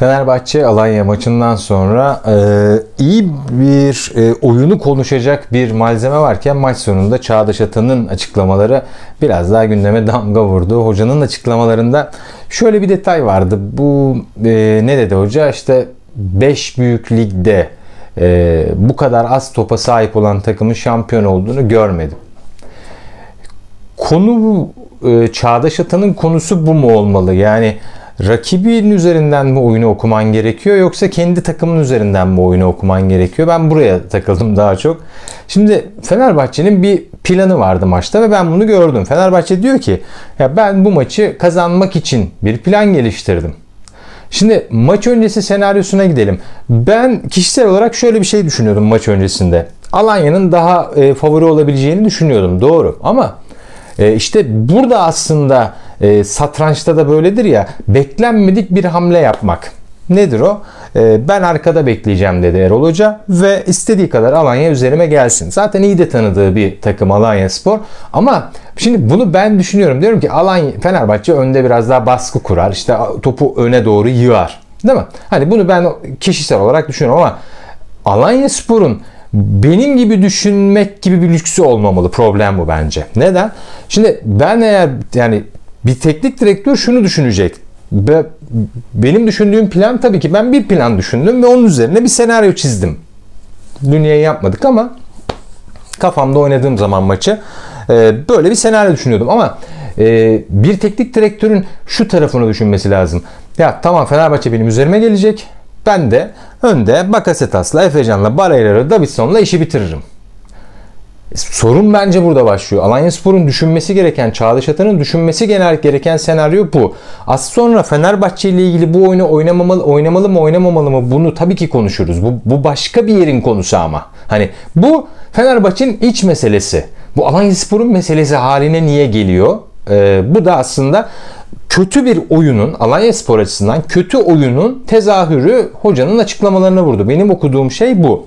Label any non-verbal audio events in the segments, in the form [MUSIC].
Fenerbahçe Alanya maçından sonra e, iyi bir e, oyunu konuşacak bir malzeme varken maç sonunda Çağdaş Atan'ın açıklamaları biraz daha gündeme [LAUGHS] damga vurdu. Hocanın açıklamalarında şöyle bir detay vardı. Bu e, ne dedi hoca? İşte 5 büyük ligde e, bu kadar az topa sahip olan takımın şampiyon olduğunu görmedim. Konu. E, Çağdaş Atan'ın konusu bu mu olmalı? Yani rakibin üzerinden mi oyunu okuman gerekiyor yoksa kendi takımın üzerinden mi oyunu okuman gerekiyor? Ben buraya takıldım daha çok. Şimdi Fenerbahçe'nin bir planı vardı maçta ve ben bunu gördüm. Fenerbahçe diyor ki ya ben bu maçı kazanmak için bir plan geliştirdim. Şimdi maç öncesi senaryosuna gidelim. Ben kişisel olarak şöyle bir şey düşünüyordum maç öncesinde. Alanya'nın daha e, favori olabileceğini düşünüyordum. Doğru. Ama e, işte burada aslında e, satrançta da böyledir ya beklenmedik bir hamle yapmak. Nedir o? E, ben arkada bekleyeceğim dedi Erol Hoca ve istediği kadar Alanya üzerime gelsin. Zaten iyi de tanıdığı bir takım Alanya Spor. Ama şimdi bunu ben düşünüyorum. Diyorum ki Alanya Fenerbahçe önde biraz daha baskı kurar. İşte topu öne doğru yığar. Değil mi? Hani bunu ben kişisel olarak düşünüyorum ama Alanya Spor'un benim gibi düşünmek gibi bir lüksü olmamalı. Problem bu bence. Neden? Şimdi ben eğer yani bir teknik direktör şunu düşünecek. Be, benim düşündüğüm plan tabii ki ben bir plan düşündüm ve onun üzerine bir senaryo çizdim. Dünyayı yapmadık ama kafamda oynadığım zaman maçı e, böyle bir senaryo düşünüyordum ama e, bir teknik direktörün şu tarafını düşünmesi lazım. Ya tamam Fenerbahçe benim üzerime gelecek. Ben de önde Bakasetas'la, Efecan'la, Barreira'la, Davidson'la işi bitiririm. Sorun bence burada başlıyor. Alanya Spor'un düşünmesi gereken, Çağdaş Atan'ın düşünmesi genel gereken senaryo bu. Az sonra Fenerbahçe ile ilgili bu oyunu oynamamalı, oynamalı mı oynamamalı mı bunu tabii ki konuşuruz. Bu, bu başka bir yerin konusu ama. Hani bu Fenerbahçe'nin iç meselesi. Bu Alanya Spor'un meselesi haline niye geliyor? Ee, bu da aslında kötü bir oyunun Alanya Spor açısından kötü oyunun tezahürü hocanın açıklamalarına vurdu. Benim okuduğum şey bu.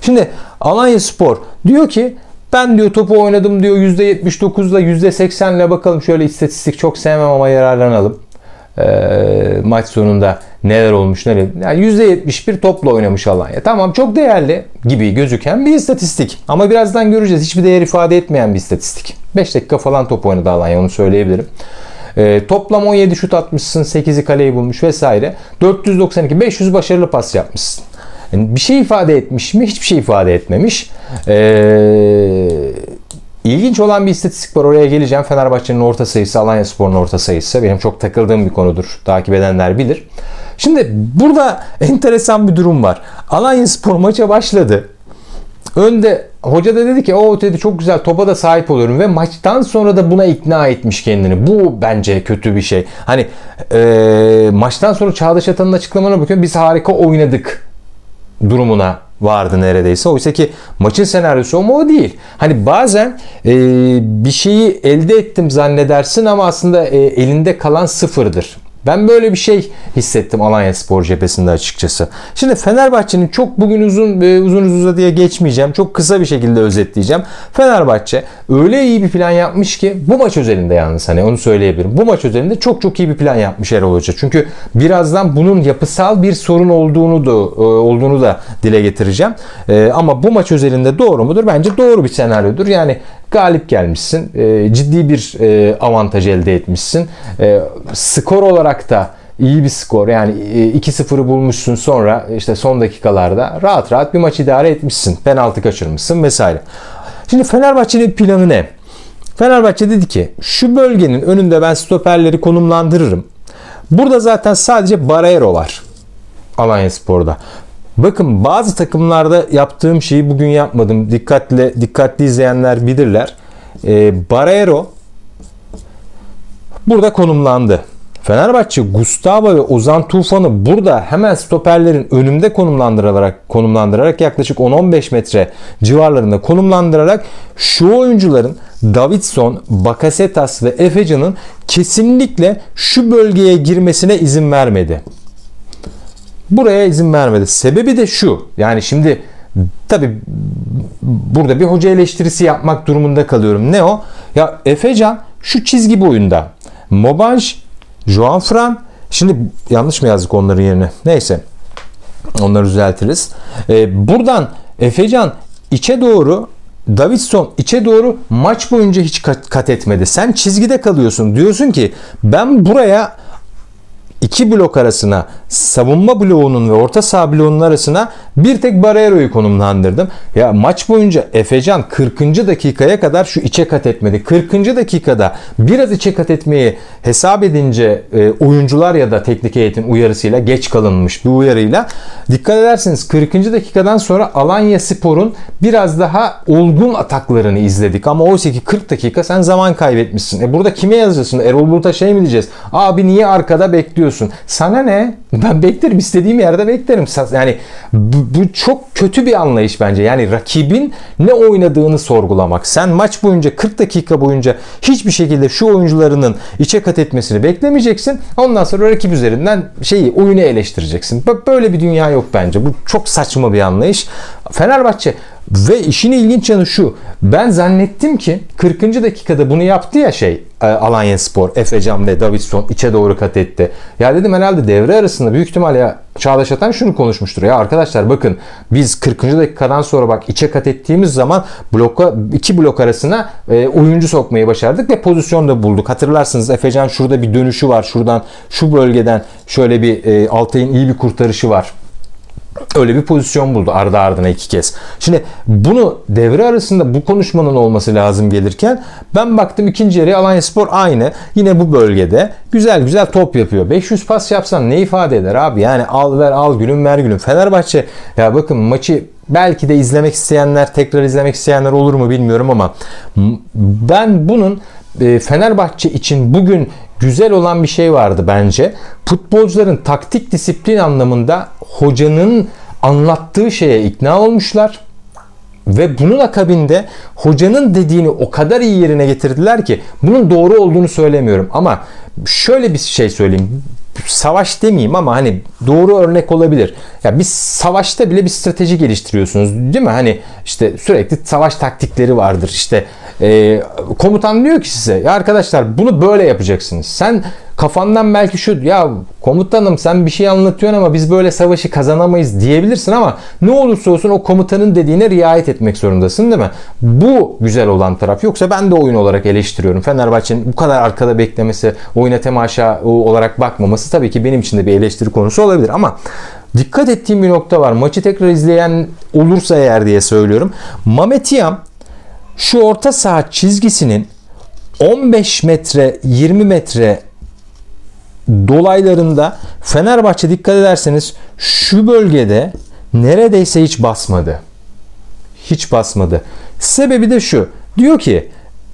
Şimdi Alanya Spor diyor ki ben diyor topu oynadım diyor %79'la %80'le bakalım şöyle istatistik çok sevmem ama yararlanalım. Ee, maç sonunda neler olmuş neler. Yani %71 topla oynamış Alanya. Tamam çok değerli gibi gözüken bir istatistik. Ama birazdan göreceğiz. Hiçbir değer ifade etmeyen bir istatistik. 5 dakika falan top oynadı Alanya onu söyleyebilirim. E, toplam 17 şut atmışsın, 8'i kaleyi bulmuş vesaire. 492, 500 başarılı pas yapmışsın. Yani bir şey ifade etmiş mi? Hiçbir şey ifade etmemiş. Ee, ilginç olan bir istatistik var. Oraya geleceğim. Fenerbahçe'nin orta sayısı, Alanya Spor'un orta sayısı. Benim çok takıldığım bir konudur. Takip edenler bilir. Şimdi burada [LAUGHS] enteresan bir durum var. Alanya Spor maça başladı. Önde hoca da dedi ki o dedi çok güzel topa da sahip oluyorum ve maçtan sonra da buna ikna etmiş kendini. Bu bence kötü bir şey. Hani e, maçtan sonra Çağdaş Atan'ın açıklamalarına bakıyorum. Biz harika oynadık durumuna vardı neredeyse. Oysa ki maçın senaryosu o mu o değil. Hani bazen e, bir şeyi elde ettim zannedersin ama aslında e, elinde kalan sıfırdır. Ben böyle bir şey hissettim Alanya Spor cephesinde açıkçası. Şimdi Fenerbahçe'nin çok bugün uzun e, uzun uzadıya geçmeyeceğim. Çok kısa bir şekilde özetleyeceğim. Fenerbahçe öyle iyi bir plan yapmış ki bu maç özelinde yalnız hani onu söyleyebilirim. Bu maç özelinde çok çok iyi bir plan yapmış Erol Hoca. Çünkü birazdan bunun yapısal bir sorun olduğunu da e, olduğunu da dile getireceğim. E, ama bu maç özelinde doğru mudur? Bence doğru bir senaryodur. Yani galip gelmişsin. Ciddi bir avantaj elde etmişsin. Skor olarak olarak da iyi bir skor yani 2-0'ı bulmuşsun sonra işte son dakikalarda rahat rahat bir maç idare etmişsin. Penaltı kaçırmışsın vesaire. Şimdi Fenerbahçe'nin planı ne? Fenerbahçe dedi ki şu bölgenin önünde ben stoperleri konumlandırırım. Burada zaten sadece Barreiro var. Alanya Spor'da. Bakın bazı takımlarda yaptığım şeyi bugün yapmadım. Dikkatli dikkatli izleyenler bilirler. E, Barreiro burada konumlandı. Fenerbahçe Gustavo ve Ozan Tufan'ı burada hemen stoperlerin önünde konumlandırarak konumlandırarak yaklaşık 10-15 metre civarlarında konumlandırarak şu oyuncuların Davidson, Bakasetas ve Efecan'ın kesinlikle şu bölgeye girmesine izin vermedi. Buraya izin vermedi. Sebebi de şu. Yani şimdi tabi burada bir hoca eleştirisi yapmak durumunda kalıyorum. Ne o? Ya Efecan şu çizgi boyunda. Mobaj, Joan Fran. Şimdi yanlış mı yazdık onların yerine? Neyse. Onları düzeltiriz. Ee, buradan Efecan içe doğru Davidson içe doğru maç boyunca hiç kat, kat etmedi. Sen çizgide kalıyorsun. Diyorsun ki ben buraya iki blok arasına savunma bloğunun ve orta saha bloğunun arasına bir tek Barrero'yu konumlandırdım. Ya maç boyunca Efecan 40. dakikaya kadar şu içe kat etmedi. 40. dakikada biraz içe kat etmeyi hesap edince e, oyuncular ya da teknik heyetin uyarısıyla geç kalınmış bir uyarıyla dikkat ederseniz 40. dakikadan sonra Alanya Spor'un biraz daha olgun ataklarını izledik. Ama oysa ki 40 dakika sen zaman kaybetmişsin. E burada kime yazacaksın? Erol Bulut'a şey mi diyeceğiz? Abi niye arkada bekliyorsun? Sana ne? Ben beklerim. istediğim yerde beklerim. Yani bu, bu çok kötü bir anlayış bence. Yani rakibin ne oynadığını sorgulamak. Sen maç boyunca 40 dakika boyunca hiçbir şekilde şu oyuncularının içe kat etmesini beklemeyeceksin. Ondan sonra rakip üzerinden şeyi oyunu eleştireceksin. Böyle bir dünya yok bence. Bu çok saçma bir anlayış. Fenerbahçe ve işin ilginç yanı şu. Ben zannettim ki 40. dakikada bunu yaptı ya şey Alanya Spor, Efecan ve Davidson içe doğru kat etti. Ya dedim herhalde devre arasında büyük ihtimal ya Çağdaş Atan şunu konuşmuştur. Ya arkadaşlar bakın biz 40. dakikadan sonra bak içe kat ettiğimiz zaman bloka iki blok arasına e, oyuncu sokmayı başardık ve pozisyon da bulduk. Hatırlarsınız Efecan şurada bir dönüşü var. Şuradan şu bölgeden şöyle bir e, Altay'ın iyi bir kurtarışı var öyle bir pozisyon buldu ardı ardına iki kez. Şimdi bunu devre arasında bu konuşmanın olması lazım gelirken ben baktım ikinci yarı Alanya Spor aynı. Yine bu bölgede güzel güzel top yapıyor. 500 pas yapsan ne ifade eder abi? Yani al ver al gülüm ver gülüm. Fenerbahçe ya bakın maçı belki de izlemek isteyenler tekrar izlemek isteyenler olur mu bilmiyorum ama ben bunun e, Fenerbahçe için bugün güzel olan bir şey vardı bence. Futbolcuların taktik disiplin anlamında hocanın anlattığı şeye ikna olmuşlar. Ve bunun akabinde hocanın dediğini o kadar iyi yerine getirdiler ki bunun doğru olduğunu söylemiyorum. Ama şöyle bir şey söyleyeyim. Savaş demeyeyim ama hani doğru örnek olabilir. Ya biz savaşta bile bir strateji geliştiriyorsunuz değil mi? Hani işte sürekli savaş taktikleri vardır. İşte e, komutan diyor ki size ya arkadaşlar bunu böyle yapacaksınız. Sen kafandan belki şu ya komutanım sen bir şey anlatıyorsun ama biz böyle savaşı kazanamayız diyebilirsin ama ne olursa olsun o komutanın dediğine riayet etmek zorundasın değil mi? Bu güzel olan taraf. Yoksa ben de oyun olarak eleştiriyorum. Fenerbahçe'nin bu kadar arkada beklemesi, oyuna temaşa olarak bakmaması tabii ki benim için de bir eleştiri konusu olabilir ama dikkat ettiğim bir nokta var. Maçı tekrar izleyen olursa eğer diye söylüyorum. Mametiyam şu orta saha çizgisinin 15 metre 20 metre dolaylarında Fenerbahçe dikkat ederseniz şu bölgede neredeyse hiç basmadı. Hiç basmadı. Sebebi de şu. Diyor ki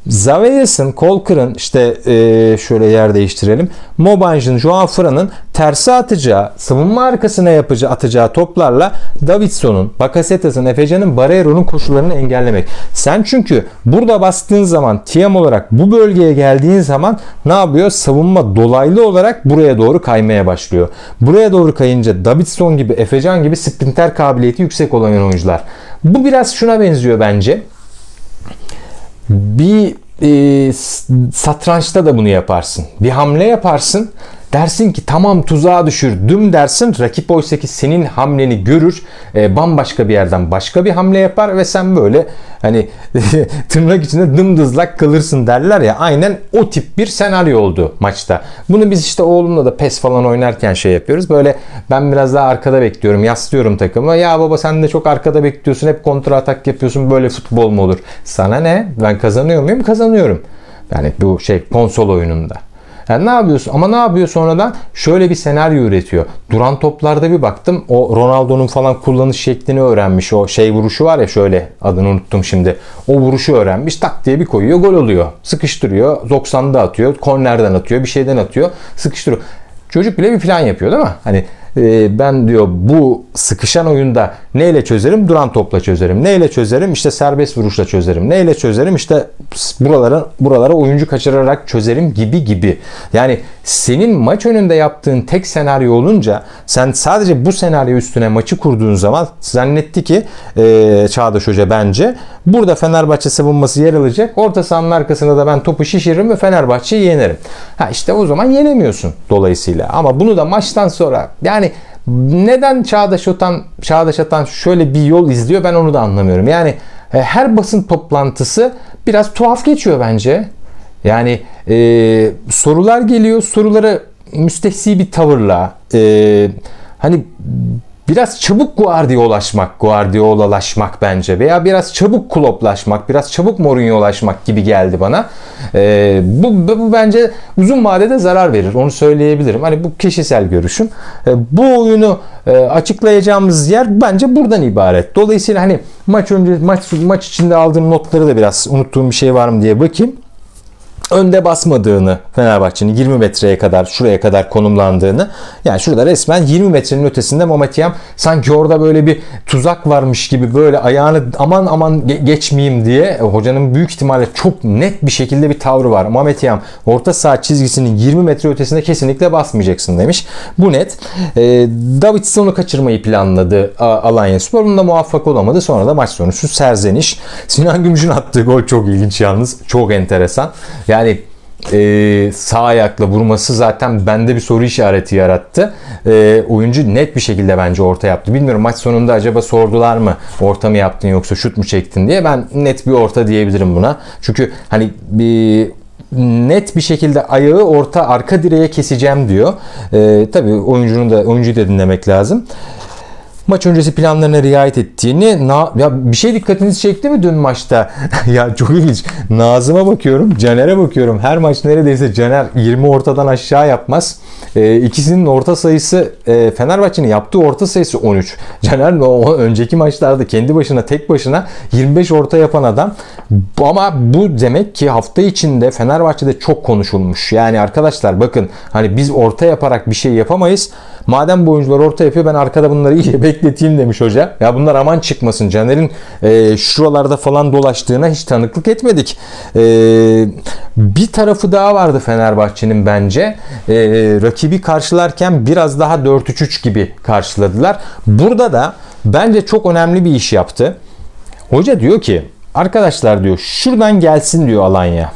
Zaveyas'ın, Kolkır'ın işte e, şöyle yer değiştirelim. Mobanj'ın, Joao Fran'ın tersi atacağı, savunma arkasına yapacağı, atacağı toplarla Davidson'un, Bakasetas'ın, Efecan'ın, Barreiro'nun koşullarını engellemek. Sen çünkü burada bastığın zaman TM olarak bu bölgeye geldiğin zaman ne yapıyor? Savunma dolaylı olarak buraya doğru kaymaya başlıyor. Buraya doğru kayınca Davidson gibi, Efecan gibi sprinter kabiliyeti yüksek olan oyuncular. Bu biraz şuna benziyor bence bir e, satrançta da bunu yaparsın. Bir hamle yaparsın. Dersin ki tamam tuzağa düşürdüm dersin. Rakip oysa ki senin hamleni görür. E, bambaşka bir yerden başka bir hamle yapar ve sen böyle hani [LAUGHS] tırnak içinde dımdızlak kalırsın derler ya. Aynen o tip bir senaryo oldu maçta. Bunu biz işte oğlumla da pes falan oynarken şey yapıyoruz. Böyle ben biraz daha arkada bekliyorum. Yaslıyorum takımı. Ya baba sen de çok arkada bekliyorsun. Hep kontra atak yapıyorsun. Böyle futbol mu olur? Sana ne? Ben kazanıyor muyum? Kazanıyorum. Yani bu şey konsol oyununda. Yani ne yapıyorsun? Ama ne yapıyor sonradan? Şöyle bir senaryo üretiyor. Duran toplarda bir baktım. O Ronaldo'nun falan kullanış şeklini öğrenmiş. O şey vuruşu var ya şöyle adını unuttum şimdi. O vuruşu öğrenmiş. Tak diye bir koyuyor. Gol oluyor. Sıkıştırıyor. 90'da atıyor. Kornerden atıyor. Bir şeyden atıyor. Sıkıştırıyor. Çocuk bile bir plan yapıyor değil mi? Hani e, ben diyor bu sıkışan oyunda neyle çözerim? Duran topla çözerim. Neyle çözerim? İşte serbest vuruşla çözerim. Neyle çözerim? İşte buralara buralara oyuncu kaçırarak çözerim gibi gibi. Yani senin maç önünde yaptığın tek senaryo olunca sen sadece bu senaryo üstüne maçı kurduğun zaman zannetti ki e, Çağdaş Hoca bence burada Fenerbahçe savunması yer alacak. Orta sahanın arkasında da ben topu şişiririm ve Fenerbahçe'yi yenerim. Ha işte o zaman yenemiyorsun dolayısıyla. Ama bunu da maçtan sonra yani neden Çağdaş Atan, Çağdaş Atan şöyle bir yol izliyor ben onu da anlamıyorum. Yani e, her basın toplantısı biraz tuhaf geçiyor bence. Yani e, sorular geliyor, soruları müstehsi bir tavırla, e, hani biraz çabuk Guardiola'laşmak, Guardiola'laşmak bence veya biraz çabuk Klopp'laşmak, biraz çabuk Mourinho'laşmak gibi geldi bana. E, bu, bu bence uzun vadede zarar verir. Onu söyleyebilirim. Hani bu kişisel görüşüm. E, bu oyunu e, açıklayacağımız yer bence buradan ibaret. Dolayısıyla hani maç önce maç maç içinde aldığım notları da biraz unuttuğum bir şey var mı diye bakayım önde basmadığını Fenerbahçe'nin 20 metreye kadar şuraya kadar konumlandığını yani şurada resmen 20 metrenin ötesinde Mametiyam sanki orada böyle bir tuzak varmış gibi böyle ayağını aman aman ge- geçmeyeyim diye hocanın büyük ihtimalle çok net bir şekilde bir tavrı var. Mametiyam orta saha çizgisinin 20 metre ötesinde kesinlikle basmayacaksın demiş. Bu net. E, Davidson'u kaçırmayı planladı Alanya Spor. Bunda muvaffak olamadı. Sonra da maç sonucu serzeniş. Sinan Gümüş'ün attığı gol çok ilginç yalnız. Çok enteresan. Yani yani e, sağ ayakla vurması zaten bende bir soru işareti yarattı. E, oyuncu net bir şekilde bence orta yaptı. Bilmiyorum maç sonunda acaba sordular mı orta mı yaptın yoksa şut mu çektin diye. Ben net bir orta diyebilirim buna. Çünkü hani bir net bir şekilde ayağı orta arka direğe keseceğim diyor. E, tabii oyuncunun da oyuncuyu da dinlemek lazım maç öncesi planlarına riayet ettiğini na, ya bir şey dikkatinizi çekti mi dün maçta? [LAUGHS] ya çok ilginç. Nazım'a bakıyorum, Caner'e bakıyorum. Her maç neredeyse Caner 20 ortadan aşağı yapmaz. E, ikisinin orta sayısı e, Fenerbahçe'nin yaptığı orta sayısı 13. [LAUGHS] Caner o önceki maçlarda kendi başına tek başına 25 orta yapan adam. Ama bu demek ki hafta içinde Fenerbahçe'de çok konuşulmuş. Yani arkadaşlar bakın hani biz orta yaparak bir şey yapamayız. Madem bu oyuncular orta yapıyor ben arkada bunları [LAUGHS] iyice bekleteyim demiş hoca. Ya bunlar aman çıkmasın. Caner'in e, şuralarda falan dolaştığına hiç tanıklık etmedik. E, bir tarafı daha vardı Fenerbahçe'nin bence. E, rakibi karşılarken biraz daha 4-3-3 gibi karşıladılar. Burada da bence çok önemli bir iş yaptı. Hoca diyor ki arkadaşlar diyor şuradan gelsin diyor Alanya.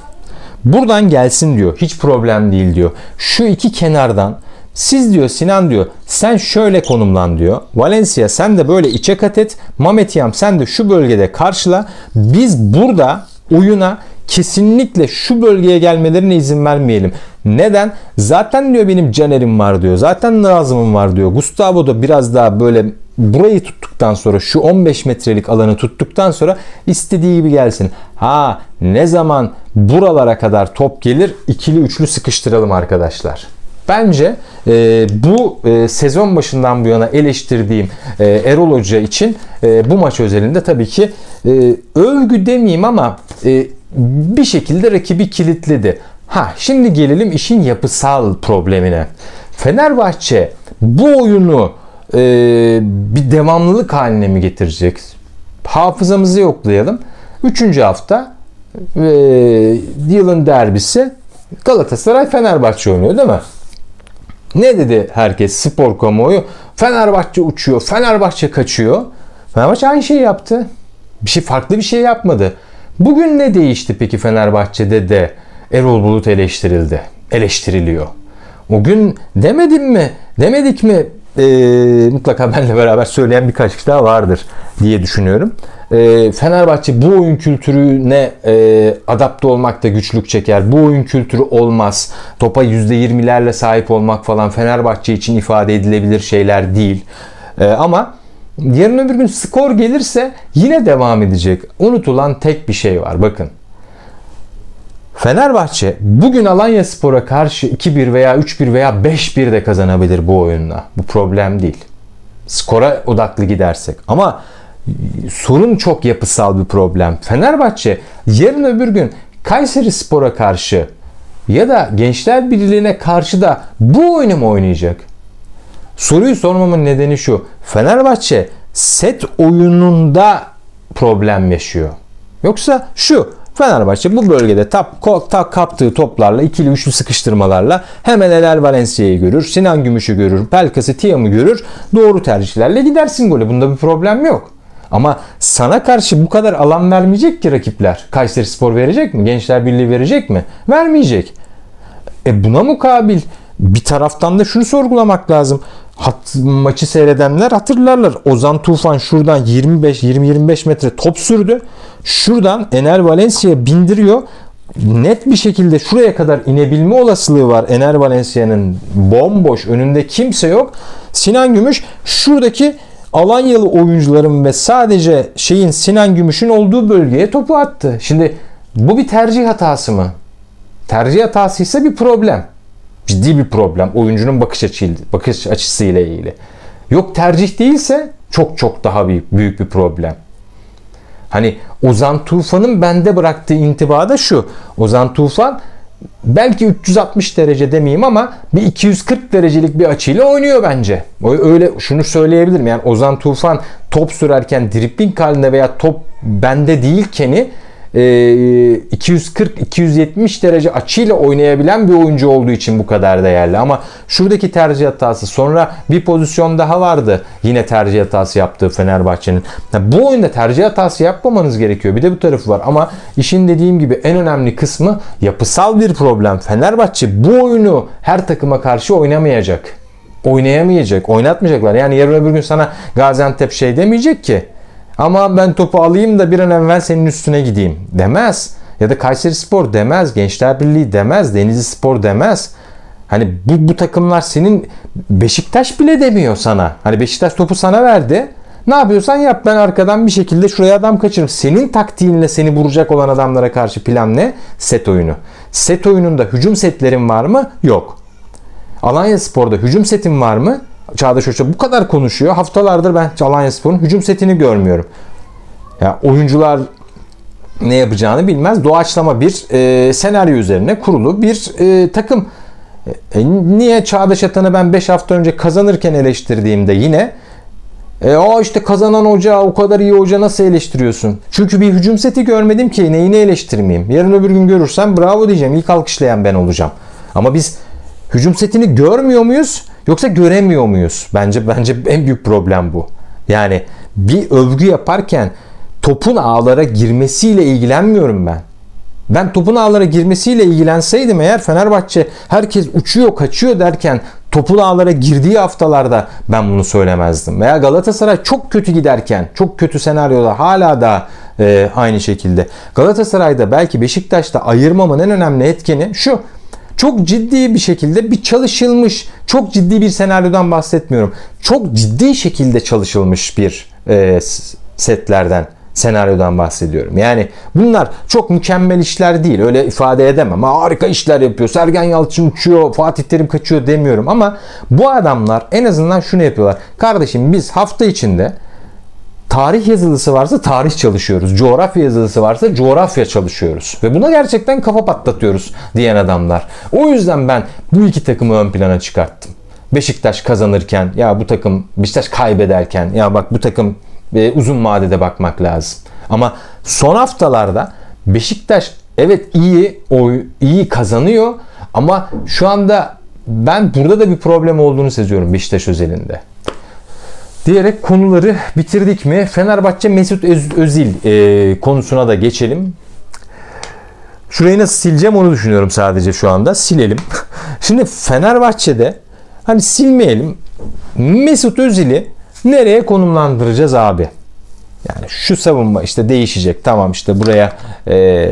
Buradan gelsin diyor. Hiç problem değil diyor. Şu iki kenardan siz diyor Sinan diyor sen şöyle konumlan diyor. Valencia sen de böyle içe kat et. Mametiyam sen de şu bölgede karşıla. Biz burada oyuna kesinlikle şu bölgeye gelmelerine izin vermeyelim. Neden? Zaten diyor benim Caner'im var diyor. Zaten Nazım'ım var diyor. Gustavo da biraz daha böyle burayı tuttuktan sonra şu 15 metrelik alanı tuttuktan sonra istediği gibi gelsin. Ha ne zaman buralara kadar top gelir ikili üçlü sıkıştıralım arkadaşlar. Bence e, bu e, sezon başından bu yana eleştirdiğim e, Erol Hoca için e, bu maç özelinde tabii ki e, övgü demeyeyim ama e, bir şekilde rakibi kilitledi. Ha şimdi gelelim işin yapısal problemine. Fenerbahçe bu oyunu e, bir devamlılık haline mi getirecek? Hafızamızı yoklayalım. Üçüncü hafta e, yılın derbisi Galatasaray Fenerbahçe oynuyor değil mi? Ne dedi herkes spor kamuoyu? Fenerbahçe uçuyor, Fenerbahçe kaçıyor. Fenerbahçe aynı şeyi yaptı. Bir şey farklı bir şey yapmadı. Bugün ne değişti peki Fenerbahçe'de de Erol Bulut eleştirildi, eleştiriliyor. O gün demedim mi, demedik mi e, mutlaka benimle beraber söyleyen birkaç kişi daha vardır diye düşünüyorum. E, Fenerbahçe bu oyun kültürüne e, adapte olmakta güçlük çeker. Bu oyun kültürü olmaz. Topa %20'lerle sahip olmak falan Fenerbahçe için ifade edilebilir şeyler değil. E, ama yarın öbür gün skor gelirse yine devam edecek. Unutulan tek bir şey var. Bakın. Fenerbahçe bugün Alanya Spor'a karşı 2-1 veya 3-1 veya 5-1 de kazanabilir bu oyunla. Bu problem değil. Skora odaklı gidersek. Ama sorun çok yapısal bir problem. Fenerbahçe yarın öbür gün Kayseri Spor'a karşı ya da Gençler Birliği'ne karşı da bu oyunu mu oynayacak? Soruyu sormamın nedeni şu. Fenerbahçe set oyununda problem yaşıyor. Yoksa şu Fenerbahçe bu bölgede tap, tak kaptığı toplarla ikili üçlü sıkıştırmalarla hemen Eler Valencia'yı görür, Sinan Gümüş'ü görür, Pelkas'ı Tiam'ı görür. Doğru tercihlerle gidersin gole. Bunda bir problem yok. Ama sana karşı bu kadar alan vermeyecek ki rakipler. Kayseri Spor verecek mi? Gençler Birliği verecek mi? Vermeyecek. E buna mukabil bir taraftan da şunu sorgulamak lazım. Hat, maçı seyredenler hatırlarlar. Ozan Tufan şuradan 25-20-25 metre top sürdü. Şuradan Ener Valencia bindiriyor. Net bir şekilde şuraya kadar inebilme olasılığı var Ener Valencia'nın bomboş önünde kimse yok. Sinan Gümüş şuradaki Alanyalı oyuncuların ve sadece şeyin Sinan Gümüş'ün olduğu bölgeye topu attı. Şimdi bu bir tercih hatası mı? Tercih hatası ise bir problem. Ciddi bir problem. Oyuncunun bakış açıyla, bakış açısıyla ilgili. Yok tercih değilse çok çok daha büyük, büyük bir problem. Hani Ozan Tufan'ın bende bıraktığı intiba da şu. Ozan Tufan belki 360 derece demeyeyim ama bir 240 derecelik bir açıyla oynuyor bence. Öyle şunu söyleyebilirim. Yani Ozan Tufan top sürerken dribling halinde veya top bende değilkeni 240-270 derece açıyla oynayabilen bir oyuncu olduğu için bu kadar değerli. Ama şuradaki tercih hatası sonra bir pozisyon daha vardı. Yine tercih hatası yaptığı Fenerbahçe'nin. Bu oyunda tercih hatası yapmamanız gerekiyor. Bir de bu tarafı var. Ama işin dediğim gibi en önemli kısmı yapısal bir problem. Fenerbahçe bu oyunu her takıma karşı oynamayacak. Oynayamayacak. Oynatmayacaklar. Yani yarın öbür gün sana Gaziantep şey demeyecek ki. Ama ben topu alayım da bir an evvel senin üstüne gideyim demez. Ya da Kayseri Spor demez, Gençler Birliği demez, Denizli Spor demez. Hani bu, bu takımlar senin Beşiktaş bile demiyor sana. Hani Beşiktaş topu sana verdi. Ne yapıyorsan yap ben arkadan bir şekilde şuraya adam kaçırırım. Senin taktiğinle seni vuracak olan adamlara karşı plan ne? Set oyunu. Set oyununda hücum setlerin var mı? Yok. Alanya Spor'da hücum setin var mı? Çağdaş Hoca bu kadar konuşuyor. Haftalardır ben Alanya Spor'un hücum setini görmüyorum. Ya oyuncular ne yapacağını bilmez. Doğaçlama bir e, senaryo üzerine kurulu bir e, takım. E, niye Çağdaş Atan'ı ben 5 hafta önce kazanırken eleştirdiğimde yine e, işte kazanan hoca o kadar iyi hoca nasıl eleştiriyorsun? Çünkü bir hücum seti görmedim ki neyini eleştirmeyeyim. Yarın öbür gün görürsem bravo diyeceğim. İlk alkışlayan ben olacağım. Ama biz hücum setini görmüyor muyuz? Yoksa göremiyor muyuz? Bence bence en büyük problem bu. Yani bir övgü yaparken topun ağlara girmesiyle ilgilenmiyorum ben. Ben topun ağlara girmesiyle ilgilenseydim eğer Fenerbahçe herkes uçuyor kaçıyor derken topun ağlara girdiği haftalarda ben bunu söylemezdim. Veya Galatasaray çok kötü giderken, çok kötü senaryoda hala da e, aynı şekilde. Galatasaray'da belki Beşiktaş'ta ayırmamın en önemli etkeni şu çok ciddi bir şekilde bir çalışılmış, çok ciddi bir senaryodan bahsetmiyorum. Çok ciddi şekilde çalışılmış bir e, setlerden, senaryodan bahsediyorum. Yani bunlar çok mükemmel işler değil. Öyle ifade edemem. Harika işler yapıyor. Sergen Yalçın uçuyor, Fatih Terim kaçıyor demiyorum ama bu adamlar en azından şunu yapıyorlar. Kardeşim biz hafta içinde tarih yazılısı varsa tarih çalışıyoruz. Coğrafya yazılısı varsa coğrafya çalışıyoruz. Ve buna gerçekten kafa patlatıyoruz diyen adamlar. O yüzden ben bu iki takımı ön plana çıkarttım. Beşiktaş kazanırken ya bu takım Beşiktaş kaybederken ya bak bu takım e, uzun vadede bakmak lazım. Ama son haftalarda Beşiktaş evet iyi oy iyi kazanıyor ama şu anda ben burada da bir problem olduğunu seziyorum Beşiktaş özelinde diyerek konuları bitirdik mi? Fenerbahçe Mesut Öz- Özil e, konusuna da geçelim. Şurayı nasıl sileceğim onu düşünüyorum sadece şu anda. Silelim. [LAUGHS] Şimdi Fenerbahçe'de hani silmeyelim. Mesut Özil'i nereye konumlandıracağız abi? Yani şu savunma işte değişecek. Tamam işte buraya e,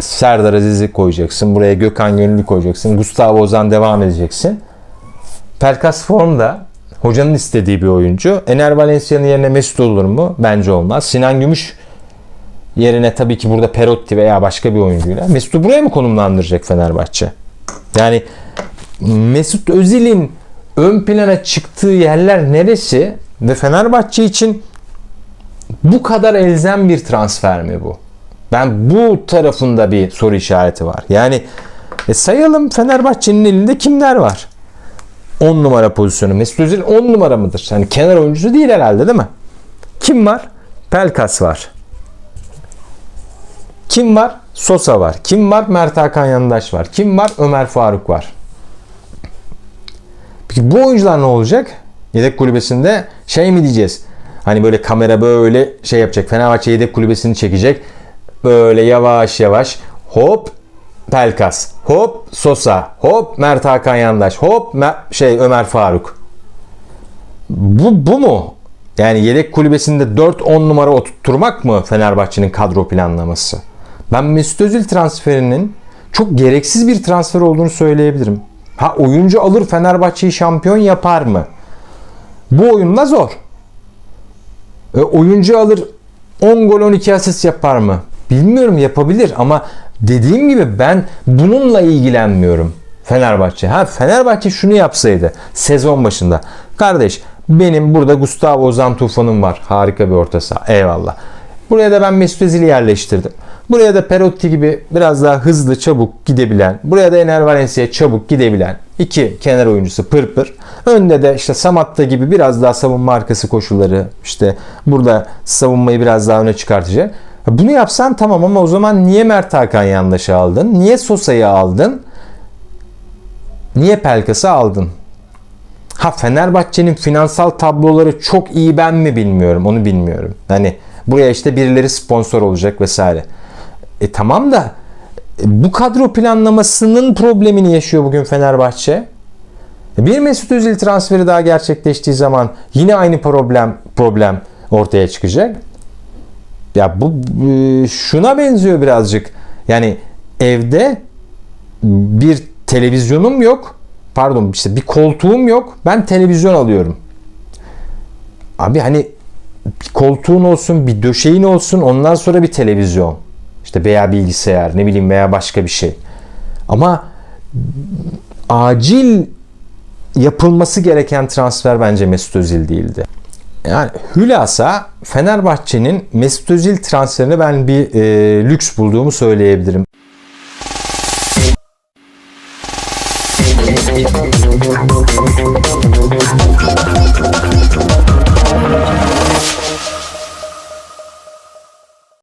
Serdar Aziz'i koyacaksın. Buraya Gökhan Gönüllü koyacaksın. Gustavo Ozan devam edeceksin. Pelkas formda hocanın istediği bir oyuncu. Ener Valencia'nın yerine Mesut olur mu? Bence olmaz. Sinan Gümüş yerine tabii ki burada Perotti veya başka bir oyuncuyla. Mesut'u buraya mı konumlandıracak Fenerbahçe? Yani Mesut Özil'in ön plana çıktığı yerler neresi? Ve Fenerbahçe için bu kadar elzem bir transfer mi bu? Ben bu tarafında bir soru işareti var. Yani e sayalım Fenerbahçe'nin elinde kimler var? 10 numara pozisyonu. Mesut Özil 10 numara mıdır? Yani kenar oyuncusu değil herhalde değil mi? Kim var? Pelkas var. Kim var? Sosa var. Kim var? Mert Hakan Yandaş var. Kim var? Ömer Faruk var. Peki bu oyuncular ne olacak? Yedek kulübesinde şey mi diyeceğiz? Hani böyle kamera böyle şey yapacak. Fenerbahçe yedek kulübesini çekecek. Böyle yavaş yavaş hop Pelkas, hop Sosa, hop Mert Hakan Yandaş, hop Mer- şey Ömer Faruk. Bu, bu mu? Yani yedek kulübesinde 4-10 numara oturtturmak mı Fenerbahçe'nin kadro planlaması? Ben Mesut Özil transferinin çok gereksiz bir transfer olduğunu söyleyebilirim. Ha oyuncu alır Fenerbahçe'yi şampiyon yapar mı? Bu oyunla zor. E, oyuncu alır 10 gol 12 asist yapar mı? Bilmiyorum yapabilir ama dediğim gibi ben bununla ilgilenmiyorum. Fenerbahçe. Ha Fenerbahçe şunu yapsaydı sezon başında. Kardeş benim burada Gustavo Ozan Tufan'ım var. Harika bir orta saha. Eyvallah. Buraya da ben Mesut Özil'i yerleştirdim. Buraya da Perotti gibi biraz daha hızlı çabuk gidebilen, buraya da Ener Valencia çabuk gidebilen iki kenar oyuncusu pır pır. Önde de işte Samatta gibi biraz daha savunma arkası koşulları işte burada savunmayı biraz daha öne çıkartacak. Bunu yapsan tamam ama o zaman niye Mert Hakan yandaşı aldın? Niye Sosa'yı aldın? Niye Pelkas'ı aldın? Ha Fenerbahçe'nin finansal tabloları çok iyi ben mi bilmiyorum. Onu bilmiyorum. Hani buraya işte birileri sponsor olacak vesaire. E tamam da e, bu kadro planlamasının problemini yaşıyor bugün Fenerbahçe. E, Bir Mesut Özil transferi daha gerçekleştiği zaman yine aynı problem problem ortaya çıkacak. Ya bu e, şuna benziyor birazcık. Yani evde bir televizyonum yok. Pardon işte bir koltuğum yok. Ben televizyon alıyorum. Abi hani bir koltuğun olsun, bir döşeğin olsun, ondan sonra bir televizyon. İşte veya bilgisayar, ne bileyim veya başka bir şey. Ama acil yapılması gereken transfer bence Mesut Özil değildi. Yani hülasa Fenerbahçe'nin Mesut Özil transferini ben bir e, lüks bulduğumu söyleyebilirim.